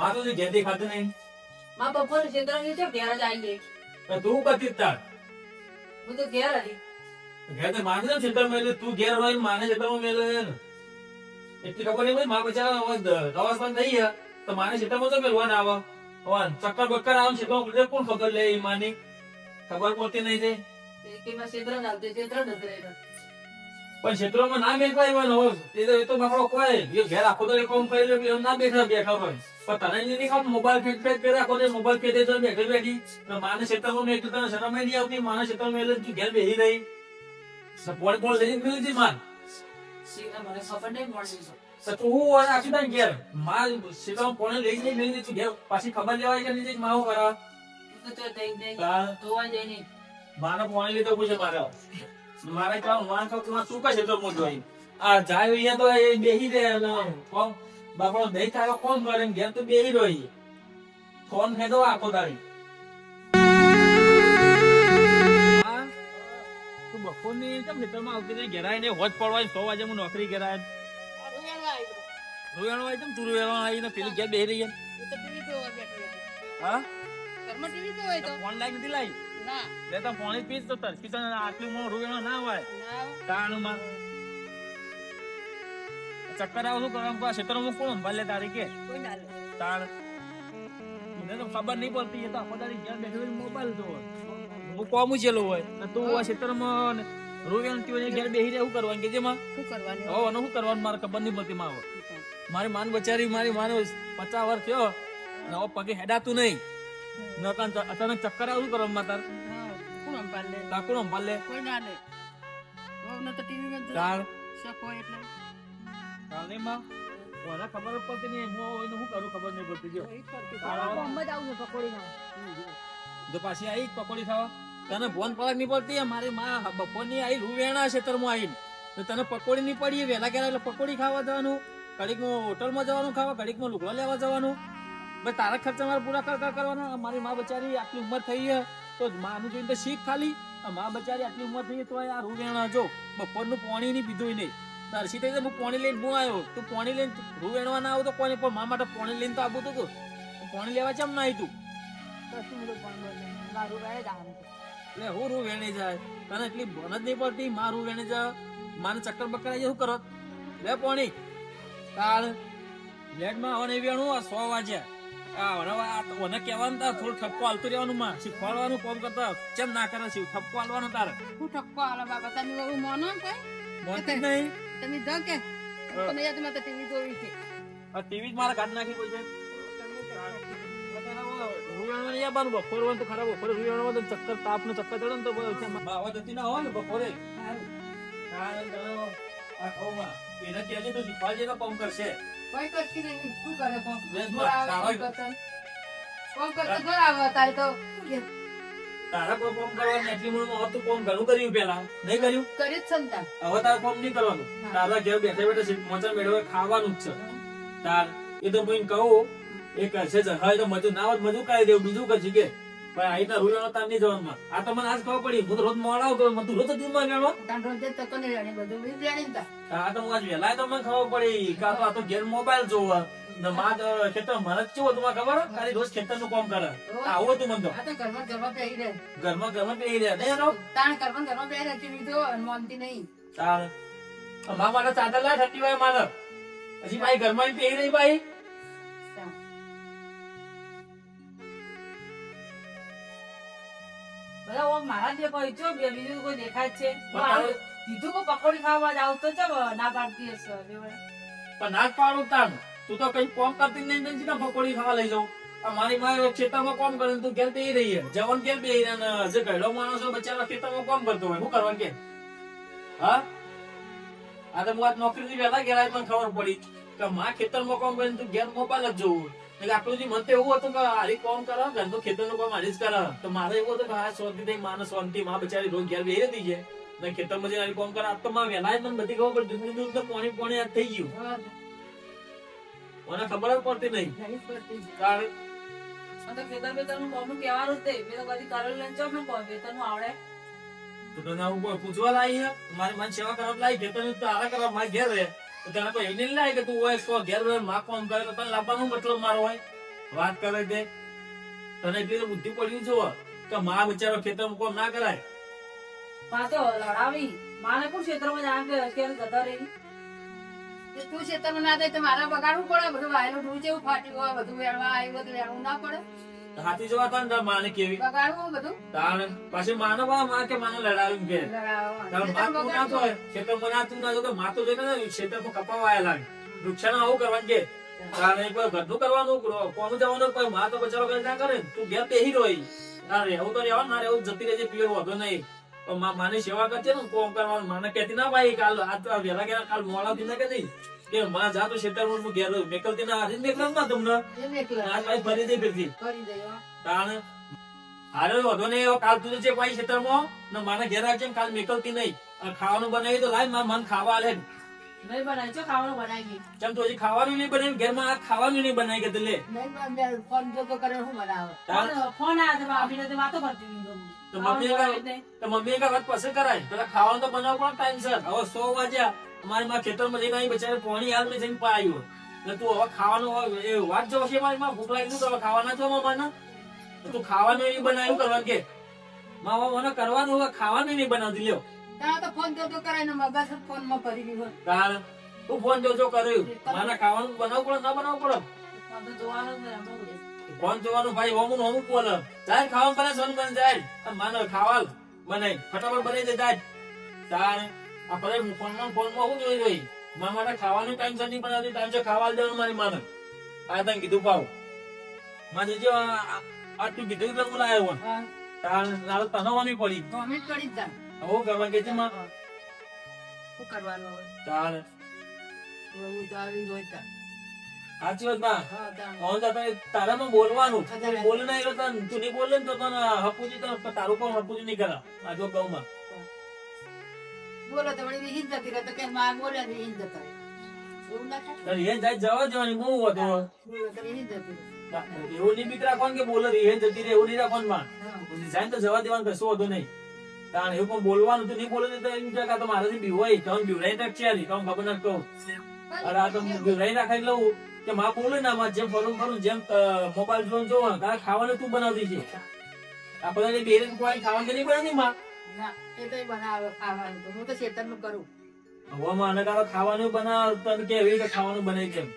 માં તો ઘેર દેખાતું નહીં? માં બપોર ચિંતા નહીં છે ઘેર જ આવી ગઈ. તો કતી જ તાર? હું તો ઘેર આવી ઘેર તો માને છે ખેતર મેલે તું ઘેર હોય ને માને ખેતરમાં મેલે એટલી ખબર નહીં ભાઈ માં બચારા દવા બંધ થઈ ગયા. તો માને ખેતરમાં તો મેલવા ના આવે. હવે ચક્કર બક્કર આમ છે કોણ ખબર લે માની? ખબર પડતી નહીં છે તે કે માં ક્ષેત્ર ના ક્ષેત્ર જ રહેતા. પણ ક્ષેત્રોમાં ના બેઠા એવાનો હોય. એ તો એ તો બાપડો કોઈ જે ઘેર આખો તો કોમ લે એટલે ના બેઠા બેઠા હોય. પણ તને નહીં ખાવ મોબાઈલ ફેક ફેક કરે આખો મોબાઈલ ફેટે તો બેઠે બેઠી. માને ક્ષેત્રમાં મેં તને શરમ નહીં આવતી? માને ક્ષેત્રમાં એટલે તું ઘેર બેહી રહી. સપોર્ટ પોણ લઈને મેલી હતી માન? મને ખબર નહીં મળી છે. તો તું હું હોય આખી તારી ઘેર. માર ક્ષેત્રમાં પોણે લઈ જઈ મેલી ઘેર? પાછી ખબર લેવાય કે નહીં માવું કરા તો દઈ દઈ તાર ધોવા જઈ નહીં મારે પોણે લીધો પૂછે મારે. મારે કામ મારે કામ તું શું કહે તો આ જાય અહીંયા તો એ બેહી રહે કોણ બાપડો દહીં થાય કોણ કરે ઘેર તો બેહી રહી ફોન ફેદો આખો તારી. તું બપોરની કેમ ખેતરમાં આવતી ઘેરાય ને હોજ પડવાય સો વાગે હું નોકરી ઘેરાય રૂયાણો આવી તું રૂયાણો આવીને પેલી ઘેર બેહી રહી હા? ફોન લાઈ નથી બે તો પાણી પીસ તો તરફી તને આટલું મોં રૂયાણો ના હોય. તાણુમાં. ચક્કર આવું શું કરવા હું કોણ? ભલે તારી કે. તાણ. મને તો ખબર નહીં પડતી એ તો આખો ઘેર બેઠો મોબાઈલ જોવો. હું કોમ ઉચેલો હોય ને તું આ ક્ષેત્રમાં રૂયાણ તું ઘેર બેહી રહેવું કરવાનું? કે જેમાં? શું કરવાનું? હવે શું કરવાનું? મારે ખબર નહીં પડતી માં મારી માન બચારી મારી માનો પચાસ વર્ષ થયો ને પગે હેડાતું નહીં. નકાન અચાનક ચક્કર આવું કરો અમ્મા તાર. કોણ અંપાલ લે કોઈ ના લે. વહુને તો ટીવી માં તાણ શક એટલે. તાણે માં. મને ખબર પડતી નહીં. હું એનું શું કરું ખબર નહીં પડતી જો. એ કરતી. તારા. બોમ્બ જ આવું પકોડી ના તો પાછી આવી પકોડી ખાવા. તને ફોન પડક નહીં પડતી? મારી માં બપોરની આવી હું વેણા ખેતરમાં આવીને તો તને પકોડી નહીં પડી? વહેલા ગયા એટલે પકોડી ખાવા જવાનું? કડીકમાં હોટલમાં જવાનું ખાવા? ઘડીકમાં લુગડા લેવા જવાનું? ભાઈ, તારા ખર્ચા મારે પૂરા કરતા કરવાના. મારી માં બચારી આટલી ઉંમર થઈ છે. તો માનું જોઈને તો શીખ ખાલી. આ માં બચારી આટલી ઉંમર થઈ તો આ રૂ વેણા જો. બપોરનું પાણી નહીં પીધું નહીં તાર થઈ હું પાણી લઈને હું આવ્યો. તું પાણી લઈને રૂ વેણવા ના આવું તો કોને? પણ મા માટે પાણી લઈને તો આવું તું પાણી લેવા ચમ ના આવી તું કશું બધું બોમ્બ જ નહીં. મારું રહે જ આમ. એટલે હું રૂ વેણી જાય. તને એટલી ભણ જ નહીં પડતી મારું વેણી જાય મારે ચક્કર બક્કર આવી શું કરો? લે પોણી. તાળ. લેટમાં હવે નહીં વેણું, આ સો વાગ્યા આ હવે આ તો મને કહેવાનું તાર થોડું ઠપકો હાલતું રહેવાનું માં શીખવાડવાનું કોમ કરતા ચેમ ના કરે છે ઠપકો હાલવાનો તારે. હું ઠપકો આલો બાપા તમે બહુ મોનો કોઈ? મોતી નહીં. તમે જો કે? તમે યાદમાં તો ટીવી જોવી છે. આ ટીવી જ મારા કાઢ નાખી કોઈ છે. રૂવાણમાં નહીં આવવાનું બપોર હોય તો ખરાબ બપોરે રૂવાણમાં તો ચક્કર તાપનું ચક્કર ચડે ને તો બાવા જતી ના હોય ને બપોરે. આ ખાવામાં એને કહેજે તો શીખવાડજે તો કામ કરશે. કોઈ કરતી નહીં શું કરે કોણ બેસ ઘોર બસ, આવે તારો- કોણ કરતા કોણ આવે તારે તો. તારા કોઈ કામ કરવાનું એટલી કામ ઘણું કર્યું પેલા નહીં કર્યું? કરી જ સંતા હવે તારે કામ નહીં કરવાનું. તારા ઘેર બેઠા બેઠા મજા મેળવે ખાવાનું જ છે. તાર એ તો કહું એ કરશે જ હવે તો મજૂર ના હોત મજૂર કરી દેવું બીજું કરશે કે? પણ તાર નહીં જવાનું આ તો મને આજ ખબર પડી. હું તો રોજ મોડા આવતો મને તું રોજમાં તાર રોજ બધું બી જાણી આ તો હું આજ વહેલા તો મને ખબર પડી. કા તો આ તો ઘેર મોબાઈલ જોવા. ને માં તો ખેતર મને કેવું ખબર? ખાલી રોજ ખેતરનું કામ કરે. આવું હતું મને તો. આ તો ઘરમાં ઘરમાં બેહી રહે. ઘરમાં ઘરમાં પેરી રહ્યા નહીં એનો તાણ ઘરમાં ઘરમાં બેહી રહે ટીવી જો માનતી નહીં. તાર મા માટે ચાદર લાય થતી હોય મારે. હજી ભાઈ ઘરમાં પેરી રહી ભાઈ. મારા દે કોઈ છો બે બીજું કોઈ દેખાય છે. કીધું કે પકોડી ખાવા જાવ તો ચમ ના પાડતી હશે પણ ના પાડું તાન તું તો કઈ કોમ કરતી નહીં બેન સીધા પકોડી ખાવા લઈ જાઉં. આ મારી મારે ખેતરમાં કોમ કરે તું ઘેર બેહી રહી હે. જવાન ઘેર બેહી રહે ને જે ઘરડો માણસ હોય બચારા ખેતરમાં કોમ કરતો હોય. શું કરવાનું કે? હા? આ તો હું આજ નોકરીથી વહેલા ઘેર પણ ખબર પડી કે માં ખેતરમાં કોમ કરે તું ઘેર મોબાઈલ જ જોવું આટલું જે મને તો એવું હતું કે હારી કોમ કરો ઘર તો ખેતરનું કામ હારી જ કરો. તો મારે એવું હતું કે હા શાંતિ થઈ માને શાંતિ માં બચારી રોજ ઘેર બેહી હતી છે. ને ખેતરમાં જઈને હારી કોમ કરો તો માં વહેલા મને બધી ખબર પડી દૂધ દૂધ તો પોણી પાણી યાદ થઈ ગયું. મને ખબર જ પડતી નહીં. કારણ તો ખેતર બેતરનું કોમનું કેવાનું જ નહીં. મેં તો કદી કરેલું નહીં. ચમ ને કોમ બેતરનું આવડે? તો તને આવું પૂછવા લાવી હે મારી મન સેવા કરવા લાવી ખેતર તારા કરવા મારે ઘેર રહે. તને કોઈ એવું લાગે કે તું હોય તો ઘેર રહે માં કોમ કરે તો તને લાવવાનો મતલબ મારો હોય. વાત કરે તે. તને એટલી બુદ્ધિ પડ્યું છે કે મા બિચારો ખેતર કોમ ના કરાય. પાછો લડાવી. માને કોણ ક્ષેત્રમાં જાણ કે અત્યારે જતા રહી? તે તું ખેતરમાં ના થાય તો મારે બગાડવું પડે. બધું વાયલું ઢૂંચે એવું ફાટ્યું હોય બધું વેણવા આવ્યું બધું વેળવું ના પડે. હાથી જવા તા ને માને કેવી? બગાડવું બધું? તાણ પછી માનો બા માં કે માને લડાવ્યું કે તારમાં તું ના તો ખેતરમાં ના તું ના તો માં તો જોઈને ને ખેતરમાં કપાવા આયેલા નુકસાન આવું કરવાનું કે તારે એક ઘરનું કરવાનું કોનું જવાનું પણ માં તો બચાવ કરે ના કરે તું ઘેર બેહી રોઈ ના રહેવું તો રહેવાનું ના રહેવું જતી રહેજે પીર વધો નહીં. પણ માં માની સેવા કરજે ને કોમ કરવાનું. માને કહેતી ના ભાઈ કાલ આ તો વહેલા ગયા કાલ મોડા દીધા કે નહીં? કે માં જાતો ખેતરમાં હું ઘેર મેકલતી ના હાથે મેકલમાં તમને? આ ભાઈ ફરી દે ફીરથી. દઈ તાણ હારે વધો ને કાલ તું છે ભાઈ ખેતરમાં ને માને ઘેર રાખજે કાલ મેકલતી નહીં. ખાવાનું બનાવી તો લાય માર મન ખાવા આલે. નહીં બનાવી છો ખાવાનું બનાવી ચમ તો હજી ખાવાનું નહીં બનાવ્યું ઘરમાં આ ખાવાનું નહીં બનાવી કે તલે? નહીં મેં ફોન જોતો કરે હું બનાવે? ફોન- આ છે ભાભીને વાતો કરતી તો મમ્મી તો મમ્મી કા વાત પસંદ કરાય. પેલા ખાવાનું તો બનાવવું પણ ટાઈમ સર. હવે સો વાગ્યા. અમારે માં ખેતરમાં જઈને અહીં બચારે પાણી હાલ જઈને પાયું. એટલે તું હવે ખાવાનું એ વાત જો છે મારી માં ભૂખ લાગી તો હવે ખાવાના છો મામાના તું ખાવાનું એ બનાવ્યું કરવાનું કે. મામા મને કરવાનું હવે ખાવાનું નહીં બનાવતી લ્યો. તો ફોન જોતો કરે ને મગજ ફોનમાં કરી દીધો તાર? તું ફોન જોજો કર્યું. મારે ખાવાનું બનાવવું પડે ના બનાવવું પડે? જોવાનું. ફોન જોવાનું ભાઈ હોમું હોમું બોલે જાય ખાવાનું બને સોન બને જાય. માનો ખાવાલ બનાય ફટાફટ બની જાય જાય. તાર? આ પછી ફોનમાં ફોનમાં શું જોઈ જોઈ. મારા માટે ખાવાનું ટાઈમ છે નહીં બનાવતી ટાઈમ છે ખાવા દેવાનું મારી માને. આ તને કીધું પાવ. માં જો આ- કીધું એટલે હું લાયો હું હા, તાર નાલ તનવાની પડી. કોમેન્ટ કરી દા. હું કરવા કે છે માં? શું કરવાનું હવે? તાર. એવું તો આવી હોય સાચી વાતમાં? હા, તારામાં બોલવાનું. બોલ ના એટલે તું નહીં બોલે ને તો તને હપુજી તો તારું પણ હપુજી નહીં કરા? આ જો ગૌમાં બોલો તો વળી વિહીન જતી રહે તો કે માં બોલે ને વિહીન જતા રહે. એવું ના થાય? તારે એ જાય જવા દેવાની બહુ હતો. બોલો તો વિહીન જતી રહે. એવું નહીં બીક રાખવાનું કે બોલે રે જતી રહે એવું નહીં રાખવાનું માં જાય તો જવા દેવાનું કશું હતો નહીં. તાણ એવું પણ બોલવાનું તું નહીં બોલે તો એમ કે તો મારાથી બીવાય તો છે તો ખબર ના કહું અરે આ તો બીવરાઈ નાખાઈ લઉં કે માં બોલે ને આમાં જેમ ફરું ફરું જેમ મોબાઈલ જોન જોવા ખાવાનું તું બનાવતી છે? આ બધા બેરે કોઈ ખાવાનું નહીં બનાવતી માં ના, એ તો બનાવે ખાવાનું હું તો ખેતરનું કરું. હવે તારો ખાવાનું બનાવ તને કેવી રીતે ખાવાનું બને કેમ?